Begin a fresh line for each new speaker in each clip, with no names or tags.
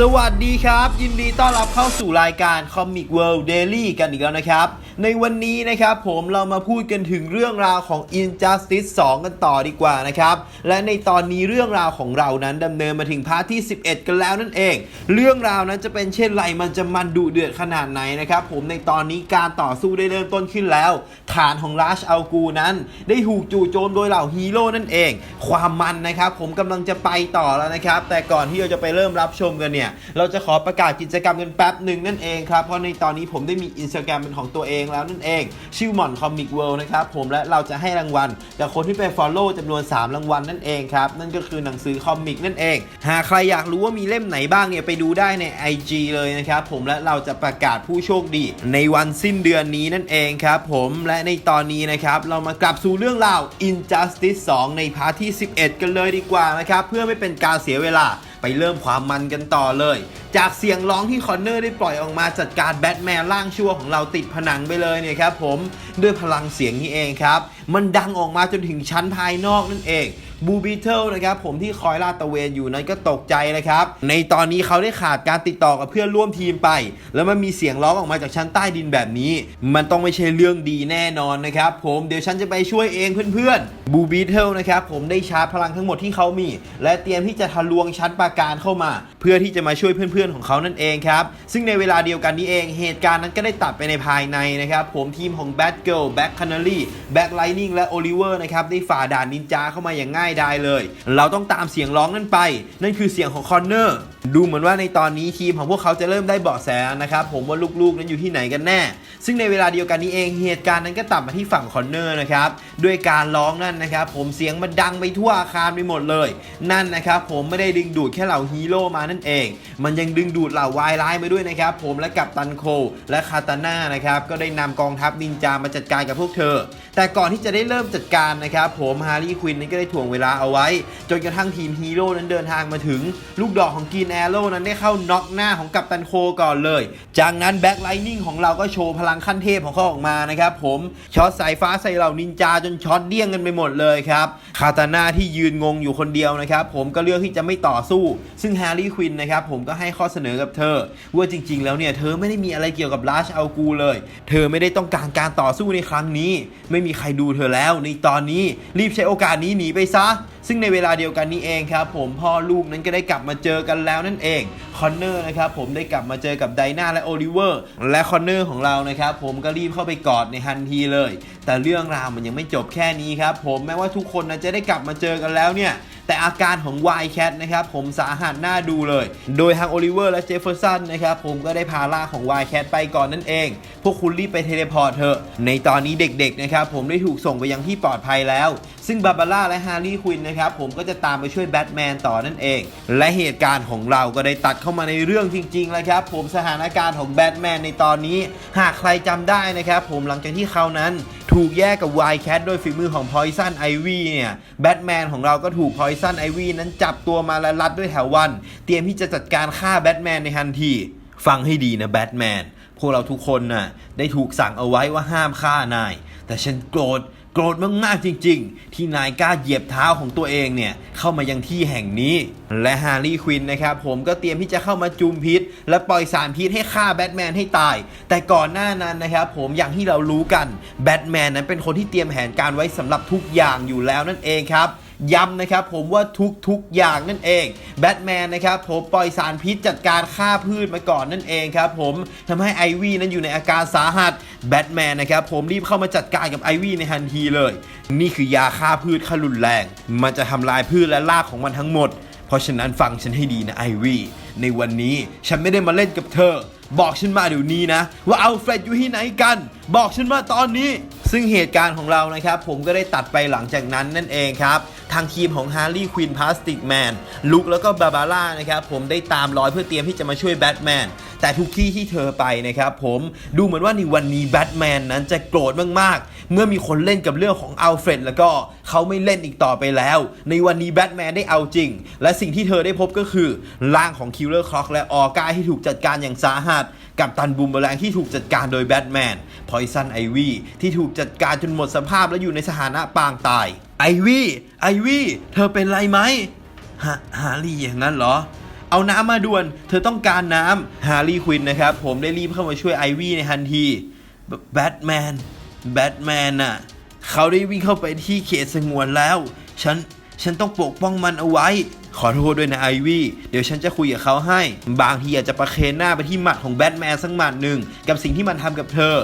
สวัสดีครับ ยินดีต้อนรับเข้าสู่รายการ Comic World Daily กันอีกแล้วนะครับ ในวันนี้นะครับผมเรามาพูดกันถึงเรื่องราวของ Injustice 2 กันต่อดีกว่านะครับ และในตอนนี้เรื่องราวของเรานั้นดำเนินมาถึงพาร์ทที่ 11 กันแล้วนั่นเอง เรื่องราวนั้นจะเป็นเช่นไรมันจะมันดุเดือดขนาดไหนนะครับผมในตอนนี้การต่อสู้ได้เริ่มต้นขึ้นแล้ว ฐานของราชอัลกูนั้น ได้ถูกจู่โจมโดยเหล่าฮีโร่นั่นเอง ความมันนะครับผมกำลังจะไปต่อแล้วนะครับแต่ก่อนที่เราจะไปเริ่มรับชมกันเนี่ยเราจะขอประกาศกิจกรรมกันแป๊บหนึ่งนั่นเองครับ เพราะในตอนนี้ผมได้มีอินสตาแกรมเป็นของตัวเองแล้วนั่นเอง ชื่อหม่อนคอมิกเวิลด์นะครับผมและเราจะให้รางวัลกับคนที่ไป Follow จำนวน 3 รางวัลนั่นเองครับ นั่นก็คือหนังสือคอมิกนั่นเอง หากใครอยากรู้ว่ามีเล่มไหนบ้างเนี่ยไปดูได้ใน IG เลยนะครับผมและเราจะประกาศผู้โชคดี ในวันสิ้นเดือนนี้นั่นเองครับผมและในตอนนี้นะครับเรามากลับสู่เรื่องราว Injustice 2 ในพาร์ทที่ 11 กันเลยดีกว่านะครับเพื่อไม่เป็นการเสียเวลา ไปเริ่มความมันกันต่อเลย จากเสียงร้องที่คอนเนอร์ได้ปล่อยออกมาจัดการแบทแมนร่างชั่วของเราติดผนังไปเลยเนี่ยครับผมด้วยพลังเสียงนี้เองครับ มันดังออกมาจนถึงชั้นภายนอกนั่นเอง บูบีเทิลนะครับผมที่คอยลาดตะเวนอยู่นั้นก็ตกใจเลยครับ ในตอนนี้เขาได้ขาดการติดต่อกับเพื่อนร่วมทีมไป แล้วมันมีเสียงร้องออกมาจากชั้นใต้ดินแบบนี้ มันต้องไม่ใช่เรื่องดีแน่นอนนะครับผมเดี๋ยวฉันจะไปช่วยเองเพื่อนๆบูบีเทิลนะครับผมได้ชาร์จพลังทั้งหมดที่เขามี และเตรียมที่จะทะลวงชั้นปราการเข้ามา เพื่อที่จะมาช่วยเพื่อนๆของเขานั่นเองครับซึ่งในเวลาเดียวกันนี้เองเหตุการณ์นั้นก็ได้ตัดไปในภายในนะครับผมทีมของ Batgirl Bat Canary Bat Lightning และ Oliver นะครับได้ฝ่าด่านนินจาเข้ามาอย่างง่ายดายเลย เราต้องตามเสียงร้องนั่นไป นั่นคือเสียงของคอนเนอร์ดูเหมือนว่าในตอนนี้ทีมของพวกเขาจะเริ่มได้เบาะแสนะครับผมว่าลูกๆนั้นอยู่ที่ไหนกันแน่ ซึ่งในเวลาเดียวกันนี้เองเหตุการณ์นั้นก็ตัดมาที่ฝั่งคอนเนอร์นะครับด้วยการร้องนั่นนะครับผมเสียงมันดังไปทั่วอาคารไปหมดเลย นั่นนะครับผมไม่ได้ดึงดูดแค่เหล่าฮีโร่มานั่นเอง มันยังดึงดูดเหล่าวายร้ายมาด้วยนะครับผมและกับตันโค และคาตาน่านะครับก็ได้นำกองทัพนินจามาจัดการกับพวกเธอ แต่ก่อนที่จะได้เริ่มจัดการนะครับผมฮาร์ลีควินนั้นก็ได้ถ่วงเวลาเอาไว้ จนกระทั่งทีมฮีโร่นั้นเดินทางมาถึง ลูกดอกของกีนแอโร่นั้นได้เข้าน็อกหน้าของกัปตันโคก่อนเลย จากนั้นแบ็คไลนิ่งของเราก็โชว์พลังขั้นเทพของเขาออกมานะครับผมช็อตสายฟ้าใส่เหล่านินจาจนช็อตเดี้ยงกันไปหมดเลยครับคาตาน่าที่ยืนงงอยู่คนเดียวนะครับผมก็เลือกที่จะไม่ต่อสู้ ซึ่งแฮร์รี่ควินนะครับผมก็ให้ข้อเสนอกับเธอ ว่าจริง ๆ แล้วเนี่ยเธอไม่ได้มีอะไรเกี่ยวกับราชเอัลกูเลย เธอไม่ได้ต้องการการต่อสู้ในครั้งนี้ ไม่มีใครดูเธอแล้วในตอนนี้รีบใช้โอกาสนี้หนีไปซะซึ่งในเวลาเดียวกันนี้เองครับผมพ่อลูกนั้นก็ได้กลับมาเจอกันแล้วนั่นเองคอนเนอร์นะครับผมได้กลับมาเจอกับไดนาและโอลิเวอร์และคอนเนอร์ของเรานะครับผมก็รีบเข้าไปกอดในทันทีเลย แต่เรื่องราวมันยังไม่จบแค่นี้ครับผมแม้ว่าทุกคนนะจะได้กลับมาเจอกันแล้วเนี่ย แต่อาการของวายแคทนะครับผมสาหัสหน้าดูเลย โดยทางโอลิเวอร์และเจฟเฟอร์สันนะครับผมก็ได้พาล่าของวายแคทไปก่อนนั่นเอง พวกคุณรีบไปเทเลพอร์ตเถอะ ในตอนนี้เด็กๆนะครับผมได้ถูกส่งไปยังที่ปลอดภัยแล้ว ซึ่งบาบาร่าและฮาร์ลี่ควินนะครับผมก็จะตามไปช่วยแบทแมนต่อนั่นเอง และเหตุการณ์ของเราก็ได้ตัดเข้ามาในเรื่องจริงๆแล้วครับผมสถานการณ์ของแบทแมนในตอนนี้ หากใครจำได้นะครับผมหลังจากที่เขานั้น ถูกแยกกับไวแคทโดยฝีมือของ Poison Ivy เนี่ยแบทแมนของเราก็ถูก Poison Ivy นั้นจับตัวมาและรัดด้วยแถววัน เตรียมที่จะจัดการฆ่าแบทแมนในทันที ฟังให้ดีนะแบทแมนพวกเราทุกคนน่ะได้ถูกสั่งเอาไว้ว่าห้ามฆ่านาย แต่ฉันโกรธ โกรธมากๆจริง ๆ ที่นายกล้าเหยียบเท้าของตัวเองเนี่ยเข้ามายังที่แห่งนี้ และฮาร์ลีควินนะครับผมก็เตรียมที่จะเข้ามาจุมพิษ และปล่อยสารพิษให้ฆ่าแบทแมนให้ตาย แต่ก่อนหน้านั้นนะครับผมอย่างที่เรารู้กันแบทแมนนั้นเป็นคนที่เตรียมแผนการไว้สำหรับทุกอย่างอยู่แล้วนั่นเองครับ ย้ำนะครับผมว่าทุกๆอย่างนั่นเองแบทแมนนะครับผมปล่อยสารพิษจัดการฆ่าพืชมาก่อนนั่นเองครับผมทำให้ไอวี่นั้นอยู่ในอาการสาหัสแบทแมนนะครับผมรีบเข้ามาจัดการกับไอวี่ในทันทีเลย นี่คือยาฆ่าพืชขั้นรุนแรง มันจะทำลายพืชและรากของมันทั้งหมด เพราะฉะนั้นฟังฉันให้ดีนะไอวี่ในวันนี้ฉันไม่ได้มาเล่นกับเธอ บอกฉันมาเดี๋ยวนี้นะ ว่าเอาเฟรดอยู่ที่ไหนกัน บอกฉันมาตอนนี้ ซึ่งเหตุการณ์ของเรานะครับ ผมก็ได้ตัดไปหลังจากนั้นนั่นเองครับ ทางทีมของฮาร์รี่ควินพลาสติกแมนลุกแล้วก็บาบาร่านะครับ ผมได้ตามรอยเพื่อเตรียมที่จะมาช่วยแบทแมนแต่ทุกที่ที่เธอไปนะครับผมดูเหมือนว่าในวันนี้แบทแมนนั้นจะโกรธมากๆ เมื่อมีคนเล่นกับเรื่องของอัลเฟรดแล้วก็เขาไม่เล่นอีกต่อไปแล้ว ในวันนี้แบทแมนได้เอาจริง และสิ่งที่เธอได้พบก็คือร่างของคิลเลอร์คล็อกและออก้าที่ถูกจัดการอย่างสาหัสกับตันบูมเบแรงที่ถูกจัดการโดยแบทแมนพอยซันไอวีที่ถูกจัดการจนหมดสภาพและอยู่ในสถานะปางตายไอวีไอวีเธอเป็นไรไหมฮะฮารี่อย่างนั้นเหรอเอาน้ำมาด่วน เธอต้องการน้ำฮาร์ลีควินนะครับ ผมได้รีบเข้ามาช่วยไอวี่ในทันที แบทแมน แบทแมนน่ะ เขาได้วิ่งเข้าไปที่เขตสงวนแล้ว ฉัน ฉันต้องปกป้องมันเอาไว้ ขอโทษด้วยนะไอวี่เดี๋ยวฉันจะคุยกับเขาให้ บางทีอาจจะประเคนหน้าไปที่หมัดของแบทแมนสักหมัดหนึ่งกับสิ่งที่มันทำกับเธอ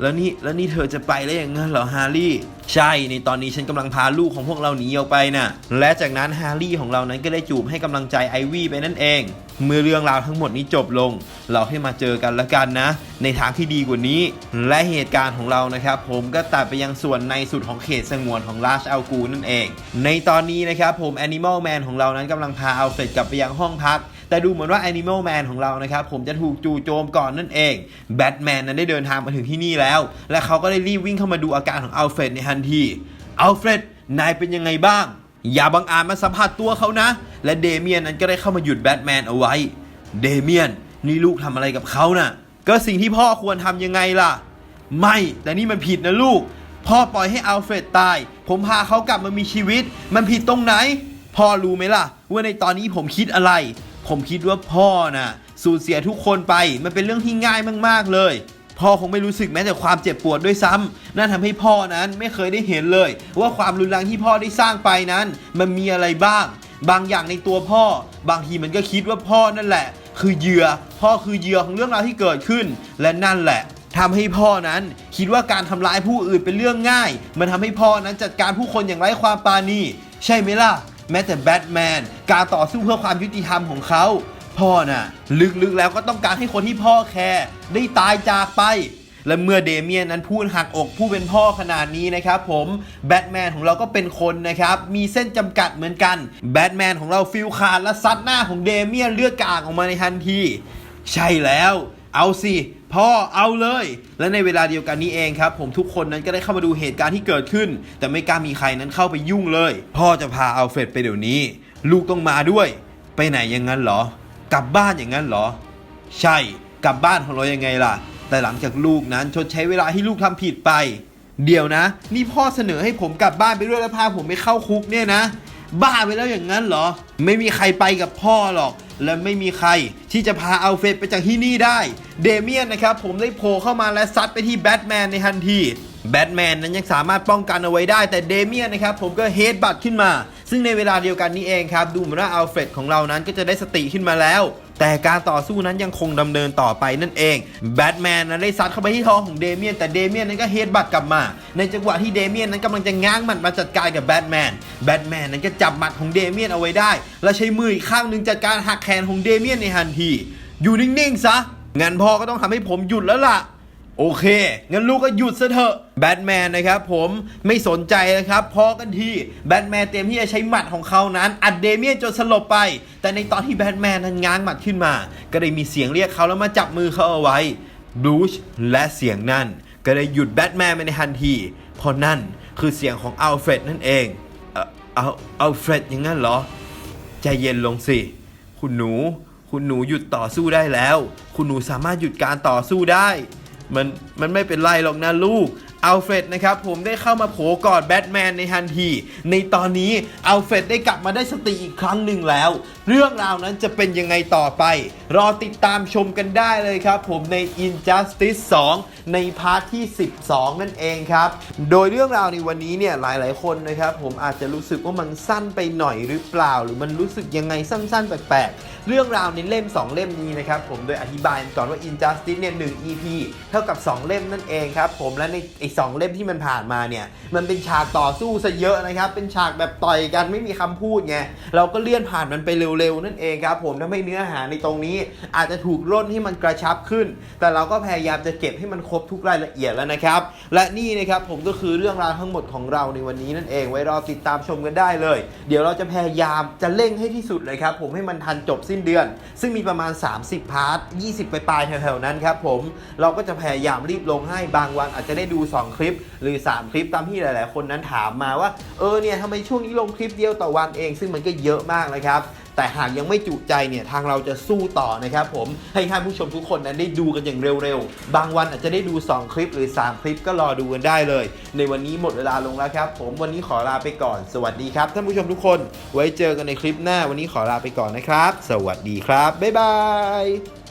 แล้วนี่แล้วนี่เธอจะไปแล้วอย่างนั้นเหรอฮาร์รี่ ใช่ในตอนนี้ฉันกำลังพาลูกของพวกเราหนีออกไปน่ะ และจากนั้นฮาร์รี่ของเรานั้นก็ได้จูบให้กำลังใจไอวี่ไปนั่นเอง เมื่อเรื่องราวทั้งหมดนี้จบลง เราให้มาเจอกันละกันนะ ในทางที่ดีกว่านี้ และเหตุการณ์ของเรานะครับ ผมก็ตัดไปยังส่วนในสุดของเขตสงวนของราชอัลกูนั่นเอง ในตอนนี้นะครับผมแอนิมอลแมนของเรานั้นกำลังพาเอัลเฟรดกลับไปยังห้องพัก แต่ดูเหมือนว่า Animal Man ของเรานะครับผมจะถูกจู่โจมก่อนนั่นเองแบทแมนนั้นได้เดินทางมาถึงที่นี่แล้ว และเขาก็ได้รีบวิ่งเข้ามาดูอาการของอัลเฟรดในทันทีอัลเฟรดนายเป็นยังไงบ้าง อย่าบังอาจมาสัมผัสตัวเขานะ และเดเมียนนั้นก็ได้เข้ามาหยุดแบทแมนเอาไว้ เดเมียนนี่ลูกทำอะไรกับเขาน่ะ ก็สิ่งที่พ่อควรทำยังไงล่ะ ไม่แต่นี่มันผิดนะลูก พ่อปล่อยให้อัลเฟรดตาย ผมพาเขากลับมามีชีวิต มันผิดตรงไหน พ่อรู้ไหมล่ะ ว่าในตอนนี้ผมคิดอะไร ผมคิดว่าพ่อน่ะ สูญเสียทุกคนไปมันเป็นเรื่องที่ง่ายมาก ๆ เลย พ่อคงไม่รู้สึกแม้แต่ความเจ็บปวดด้วยซ้ำนั่นทำให้พ่อนั้นไม่เคยได้เห็นเลย ว่าความรุนแรงที่พ่อได้สร้างไปนั้น มันมีอะไรบ้าง บางอย่างในตัวพ่อ บางทีมันก็คิดว่าพ่อนั่นแหละ คือเหยื่อ พ่อคือเหยื่อของเรื่องราวที่เกิดขึ้น และนั่นแหละทำให้พ่อนั้นคิดว่าการทำร้ายผู้อื่นเป็นเรื่องง่าย มันทำให้พ่อนั้นจัดการผู้คนอย่างไร้ความปราณี ใช่ไหมล่ะ แม้แต่แบทแมนการต่อสู้เพื่อความยุติธรรมของเขา พ่อน่ะ ลึกๆแล้วก็ต้องการให้คนที่พ่อแคร์ได้ตายจากไป และเมื่อเดเมียนนั้นพูดหักอกผู้เป็นพ่อขนาดนี้นะครับผมแบทแมนของเราก็เป็นคนนะครับ มีเส้นจำกัดเหมือนกันแบทแมนของเราฟิลขาดและซัดหน้าของเดเมียนเลือดกลางออกมาในทันทีใช่แล้ว เอาสิ พ่อเอาเลย และในเวลาเดียวกันนี้เองครับ ผมทุกคนนั้นก็ได้เข้ามาดูเหตุการณ์ที่เกิดขึ้น แต่ไม่กล้ามีใครนั้นเข้าไปยุ่งเลย พ่อจะพาอัลเฟรดไปเดี๋ยวนี้ ลูกต้องมาด้วย ไปไหนอย่างนั้นเหรอ กลับบ้านอย่างนั้นเหรอ ใช่กลับบ้านของเรายังไงล่ะ แต่หลังจากลูกนั้นชดใช้เวลาที่ลูกทำผิดไป เดี๋ยวนะ นี่พ่อเสนอให้ผมกลับบ้านไปด้วยแล้วพาผมไปเข้าคุกเนี่ยนะ บ้าไปแล้วอย่างนั้นเหรอ ไม่มีใครไปกับพ่อหรอก และไม่มีใครที่จะพาอัลเฟรดไปจากที่นี่ได้ เดเมียนนะครับผมได้โผล่เข้ามาและซัดไปที่แบทแมนในทันทีแบทแมนนั้นยังสามารถป้องกันเอาไว้ได้ แต่เดเมียนนะครับผมก็เฮดบัตขึ้นมา ซึ่งในเวลาเดียวกันนี้เองครับ ดูเหมือนว่าอัลเฟรดของเรานั้นก็จะได้สติขึ้นมาแล้ว แต่การต่อสู้นั้นยังคงดำเนินต่อไปนั่นเองแบทแมนนั้นได้ซัดเข้าไปที่ท้องของเดเมียนแต่เดเมียนนั้นก็เฮดบัตกลับมา ในจังหวะที่เดเมียนนั้นกำลังจะง้างหมัดมาจัดการกับแบทแมนแบทแมนนั้นก็จับหมัดของเดเมียนเอาไว้ได้ และใช้มืออีกข้างหนึ่งจัดการหักแขนของเดเมียนในทันที อยู่นิ่งๆซะงั้นพ่อก็ต้องทำให้ผมหยุดแล้วล่ะ โอเคงั้นลูกก็หยุดซะเถอะแบทแมนนะครับผมไม่สนใจนะครับพอกันทีแบทแมนเตรียมที่จะใช้หมัดของเขานั้น อัดเดเมียนจนสลบไป แต่ในตอนที่แบทแมนนั้นง้างหมัดขึ้นมา ก็ได้มีเสียงเรียกเขาแล้วมาจับมือเขาเอาไว้บลูชและเสียงนั่น ก็ได้หยุดแบทแมนไปในทันทีเพราะนั่นคือเสียงของอัลเฟรดนั่นเองเอ่อเอาอัลเฟรดอย่างนั้นเหรอ ใจเย็นลงสิ คุณหนู คุณหนูหยุดต่อสู้ได้แล้ว คุณหนูสามารถหยุดการต่อสู้ได้ มันมันไม่เป็นไรหรอกนะลูกอัลเฟรดนะครับผมได้เข้ามาโผล่กอดแบทแมนในทันที ในตอนนี้อัลเฟรดได้กลับมาได้สติอีกครั้งหนึ่งแล้ว เรื่องราวนั้นจะเป็นยังไงต่อไป รอติดตามชมกันได้เลยครับผมใน Injustice 2 ในพาร์ทที่ 12 นั่นเองครับ โดยเรื่องราวในวันนี้เนี่ยหลายๆ คนนะครับผมอาจจะรู้สึกว่ามันสั้นไปหน่อยหรือเปล่า หรือมันรู้สึกยังไงสั้นๆ แปลกๆ เรื่องราวในเล่ม 2 เล่มนี้นะครับผมโดยอธิบายก่อนว่า Injustice เนี่ย1 EP เท่ากับ 2 เล่มนั่นเองครับผมและในไอ้สองเล่มที่มันผ่านมาเนี่ยมันเป็นฉากต่อสู้ซะเยอะนะครับเป็นฉากแบบต่อยกันไม่มีคำพูดไงเราก็เลื่อนผ่านมันไปเร็วๆนั่นเองครับผมทำให้เนื้อหาในตรงนี้ อาจจะถูกร่นให้มันกระชับขึ้น แต่เราก็พยายามจะเก็บให้มันครบทุกรายละเอียดแล้วนะครับ และนี่นะครับผมก็คือเรื่องราวทั้งหมดของเราในวันนี้นั่นเองไว้รอติดตามชมกันได้เลย เดี๋ยวเราจะพยายามจะเร่งให้ที่สุดเลยครับผมให้มันทันจบสินเดือน ซึ่งมีประมาณ 30 พาร์ท 20 ไปปลายแถวๆนั้นครับผม เราก็จะพยายามรีบลงให้บางวันอาจจะได้ดู 2 คลิป หรือ 3 คลิปตามที่หลาย ๆ คนนั้นถามมาว่า เออเนี่ยทำไมช่วงนี้ลงคลิปเดียวต่อวันเอง ซึ่งมันก็เยอะมากนะครับ แต่หากยังไม่จุใจเนี่ยทางเราจะสู้ต่อนะครับผมให้ท่านผู้ชมทุกคนนั้นได้ดูกันอย่างเร็วๆ บางวันอาจจะได้ดู 2 คลิปหรือ 3 คลิปก็รอดูกันได้เลย ในวันนี้หมดเวลาลงแล้วครับ ผมวันนี้ขอลาไปก่อน สวัสดีครับ ท่านผู้ชมทุกคน ไว้เจอกันในคลิปหน้าวันนี้ขอลาไปก่อนนะครับ สวัสดีครับบ๊ายบาย